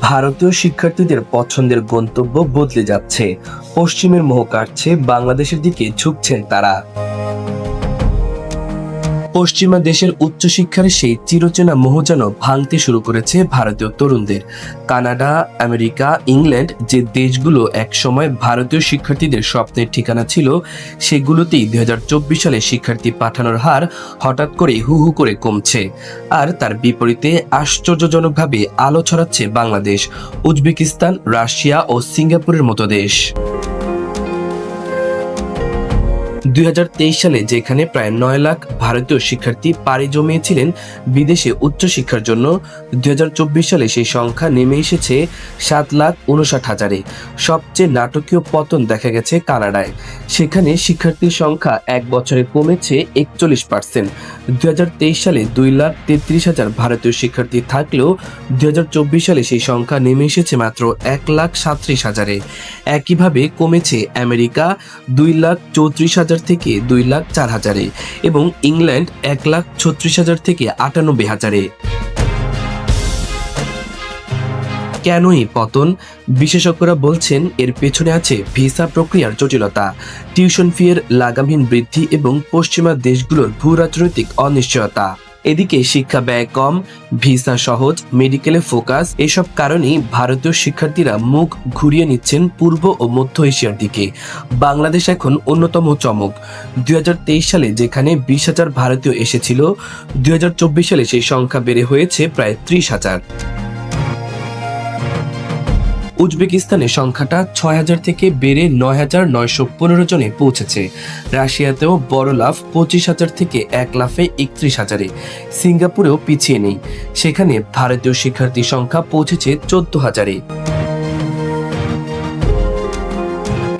ভারতীয় শিক্ষার্থীদের পছন্দের গন্তব্য বদলে যাচ্ছে। পশ্চিমের মোহ কাটছে বাংলাদেশের দিকে ঝুঁকছেন তারা। পশ্চিমা দেশের উচ্চশিক্ষার সেই চিরচেনা মোহ যেন ভাঙতে শুরু করেছে ভারতীয় তরুণদের। কানাডা, আমেরিকা, ইংল্যান্ড যে দেশগুলো একসময় ভারতীয় শিক্ষার্থীদের স্বপ্নের ঠিকানা ছিল, সেগুলোতেই দু হাজার চব্বিশ সালে শিক্ষার্থী পাঠানোর হার হঠাৎ করে হু হু করে কমছে। আর তার বিপরীতে আশ্চর্যজনকভাবে আলো ছড়াচ্ছে বাংলাদেশ, উজবেকিস্তান, রাশিয়া ও সিঙ্গাপুরের মতো দেশ। দুই হাজার তেইশ সালে যেখানে প্রায় নয় লাখ ভারতীয় শিক্ষার্থী পাড়ি জমিয়েছিলেন বিদেশে উচ্চশিক্ষার জন্য, দুই হাজার চব্বিশ সালে সেই সংখ্যা নেমে এসেছে সাত লাখ উনষাট হাজারে। সবচেয়ে নাটকীয় পতন দেখা গেছে কানাডায়। সেখানে শিক্ষার্থীর সংখ্যা এক বছরে কমেছে একচল্লিশ পার্সেন্ট। দুই হাজার তেইশ সালে দুই লাখ তেত্রিশ হাজার ভারতীয় শিক্ষার্থী থাকলেও দু হাজার চব্বিশ সালে সেই সংখ্যা নেমে এসেছে মাত্র এক লাখ সাঁত্রিশ হাজারে। একইভাবে কমেছে আমেরিকা, দুই লাখ চৌত্রিশ হাজার থেকে দুই লাখ চার হাজারে এবং ইংল্যান্ড এক লাখ ছত্রিশ হাজার থেকে আটানব্বই হাজারে। কেন এই পতন? বিশেষজ্ঞরা বলছেন, এর পেছনে আছে ভিসা প্রক্রিয়ার জটিলতা, টিউশন ফি এর লাগামহীন বৃদ্ধি এবং পশ্চিমা দেশগুলোর ভূ রাজনৈতিক অনিশ্চয়তা। এদিকে শিক্ষা ব্যয় কম, ভিসা সহজ, মেডিকেলে ফোকাস, এসব কারণেই ভারতীয় শিক্ষার্থীরা মুখ ঘুরিয়ে নিচ্ছেন পূর্ব ও মধ্য এশিয়ার দিকে। বাংলাদেশ এখন অন্যতম চমক। দুই হাজার তেইশ সালে যেখানে বিশ হাজার ভারতীয় এসেছিল, দুই হাজার চব্বিশ সালে সেই সংখ্যা বেড়ে হয়েছে প্রায় ত্রিশ হাজার। উজবেকিস্তানে সংখ্যাটা ছয় হাজার থেকে বেড়ে নয় হাজার নয়শো পনেরো জনে পৌঁছেছে। রাশিয়াতেও বড় লাভ পঁচিশ হাজার থেকে এক লাফে একত্রিশ হাজারে। সিঙ্গাপুরেও পিছিয়ে নেই। সেখানে ভারতীয় শিক্ষার্থী সংখ্যা পৌঁছেছে চোদ্দ হাজারে।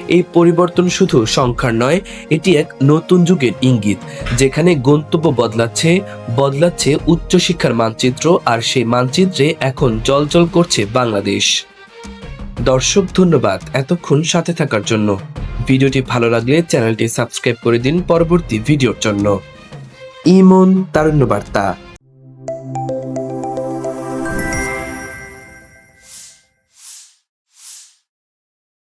এই পরিবর্তন শুধু সংখ্যার নয়, এটি এক নতুন যুগের ইঙ্গিত, যেখানে গন্তব্য বদলাচ্ছে বদলাচ্ছে উচ্চশিক্ষার মানচিত্র আর সেই মানচিত্রে এখন জলজল করছে বাংলাদেশ। দর্শক, ধন্যবাদ এতক্ষণ সাথে থাকার জন্য। ভিডিওটি ভালো লাগলে চ্যানেলটি সাবস্ক্রাইব করে দিন পরবর্তী ভিডিওর জন্য। ইমন তারুণ্য বার্তা